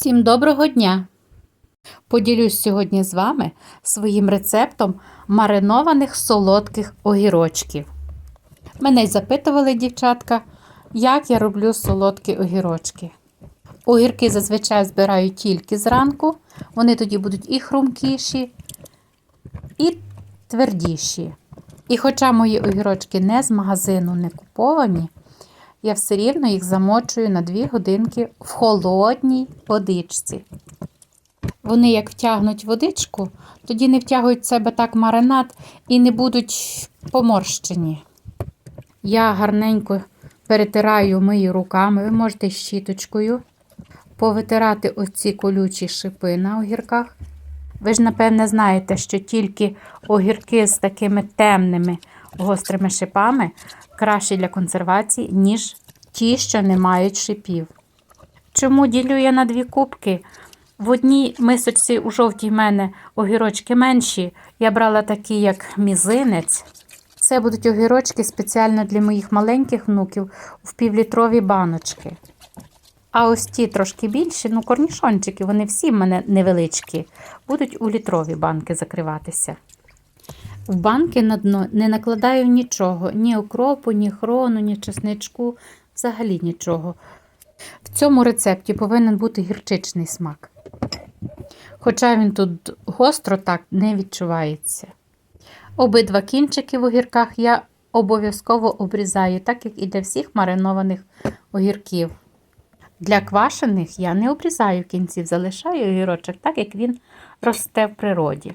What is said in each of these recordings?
Всім доброго дня! Поділюсь сьогодні з вами своїм рецептом маринованих солодких огірочків. Мене запитували дівчатка, як я роблю солодкі огірочки. Огірки зазвичай збираю тільки зранку, вони тоді будуть і хрумкіші, і твердіші. І хоча мої огірочки не з магазину, не куповані, я все рівно їх замочую на 2 годинки в холодній водичці. Вони, як втягнуть водичку, тоді не втягують в себе так маринад і не будуть поморщені. Я гарненько перетираю мию руками, ви можете щіточкою повитирати оці колючі шипи на огірках. Ви ж, напевне, знаєте, що тільки огірки з такими темними гострими шипами краще для консервації, ніж ті, що не мають шипів. Чому ділю я на дві кубки? В одній мисочці у жовтій в мене огірочки менші. Я брала такі, як мізинець. Це будуть огірочки спеціально для моїх маленьких внуків в півлітрові баночки. А ось ті трошки більші, ну корнішончики, вони всі в мене невеличкі, будуть у літрові банки закриватися. В банки на дно не накладаю нічого, ні окропу, ні хрону, ні чесничку, взагалі нічого. В цьому рецепті повинен бути гірчичний смак. Хоча він тут гостро так не відчувається. Обидва кінчики в огірках я обов'язково обрізаю, так як і для всіх маринованих огірків. Для квашених я не обрізаю кінців, залишаю огірочок так, як він росте в природі.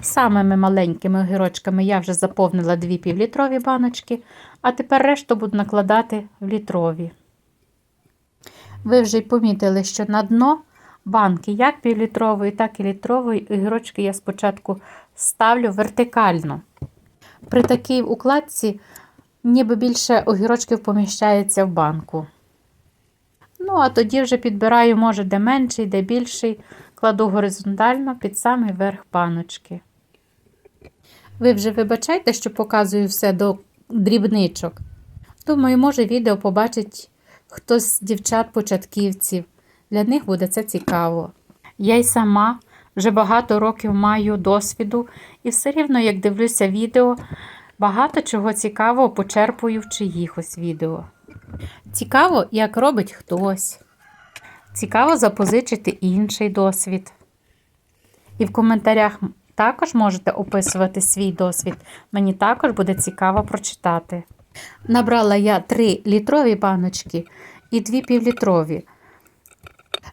Самими маленькими огірочками я вже заповнила дві півлітрові баночки, а тепер решту буду накладати в літрові. Ви вже й помітили, що на дно банки, як півлітрової, так і літрової, огірочки я спочатку ставлю вертикально. При такій укладці ніби більше огірочків поміщається в банку. Ну, а тоді вже підбираю, може, де менший, де більший, кладу горизонтально під самий верх баночки. Ви вже вибачайте, що показую все до дрібничок. Думаю, може, відео побачить хтось з дівчат-початківців. Для них буде це цікаво. Я й сама вже багато років маю досвіду, і все рівно, як дивлюся відео, багато чого цікавого почерпую в чиїхось відео. Цікаво, як робить хтось. Цікаво запозичити інший досвід. І в коментарях також можете описувати свій досвід. Мені також буде цікаво прочитати. Набрала я 3 літрові баночки і 2 півлітрові.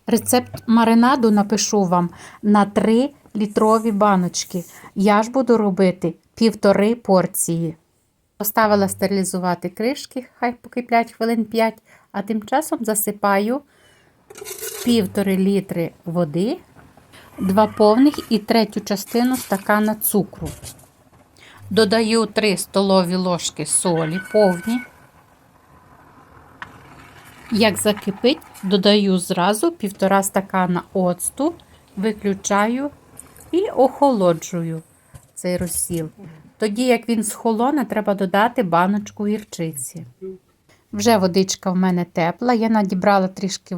Рецепт маринаду напишу вам на 3 літрові баночки. Я ж буду робити півтори порції. Поставила стерилізувати кришки, хай покиплять хвилин 5, а тим часом засипаю півтори літри води, два повних і третю частину стакана цукру. Додаю 3 столові ложки солі повні. Як закипить, додаю зразу півтора стакана оцту, виключаю і охолоджую цей розсіл. Тоді, як він схолоне, треба додати баночку гірчиці. Вже водичка в мене тепла. Я надібрала трішки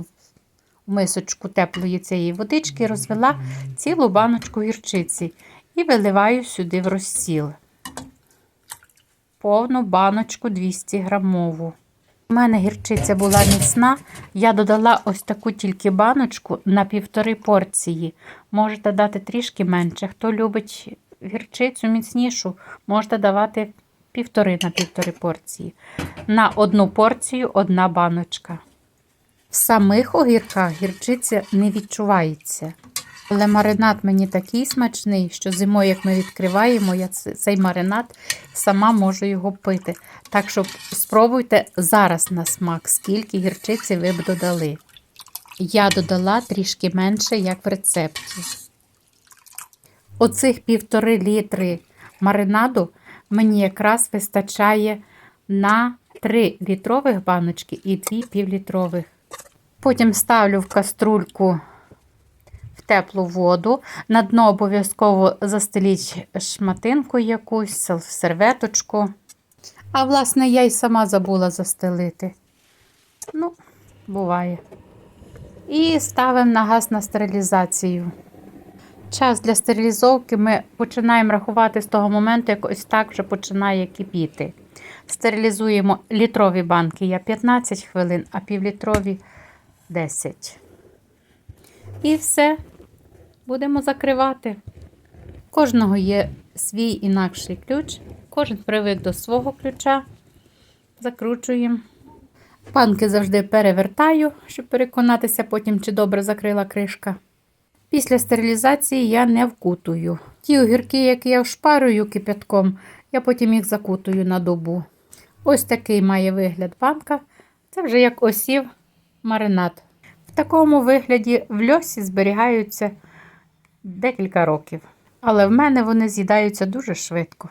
мисочку теплої цієї водички, розвела цілу баночку гірчиці і виливаю сюди в розсіл. Повну баночку 200 грамову. У мене гірчиця була міцна, я додала ось таку тільки баночку на півтори порції. Можете дати трішки менше. Хто любить гірчицю міцнішу, можете давати півтори на півтори порції. На одну порцію одна баночка. Самих огірках гірчиця не відчувається. Але маринад мені такий смачний, що зимою, як ми відкриваємо, я цей маринад сама можу його пити. Так що спробуйте зараз на смак, скільки гірчиці ви б додали. Я додала трішки менше, як в рецепті. Оцих півтори літри маринаду мені якраз вистачає на 3 літрових баночки і 2 півлітрових. Потім ставлю в каструльку в теплу воду. На дно обов'язково застеліть шматинку якусь, серветочку. А, власне, я й сама забула застелити. Ну, буває. І ставимо на газ на стерилізацію. Час для стерилізовки ми починаємо рахувати з того моменту, як ось так вже починає кипіти. Стерилізуємо літрові банки я 15 хвилин, а півлітрові 10. І все. Будемо закривати. Кожного є свій інакший ключ. Кожен привик до свого ключа. Закручуємо. Банки завжди перевертаю, щоб переконатися потім, чи добре закрила кришка. Після стерилізації я не вкутую. Ті огірки, які я вшпарую кипятком, я потім їх закутую на добу. Ось такий має вигляд банка. Це вже як осів маринад. В такому вигляді в льосі зберігаються декілька років. Але в мене вони з'їдаються дуже швидко.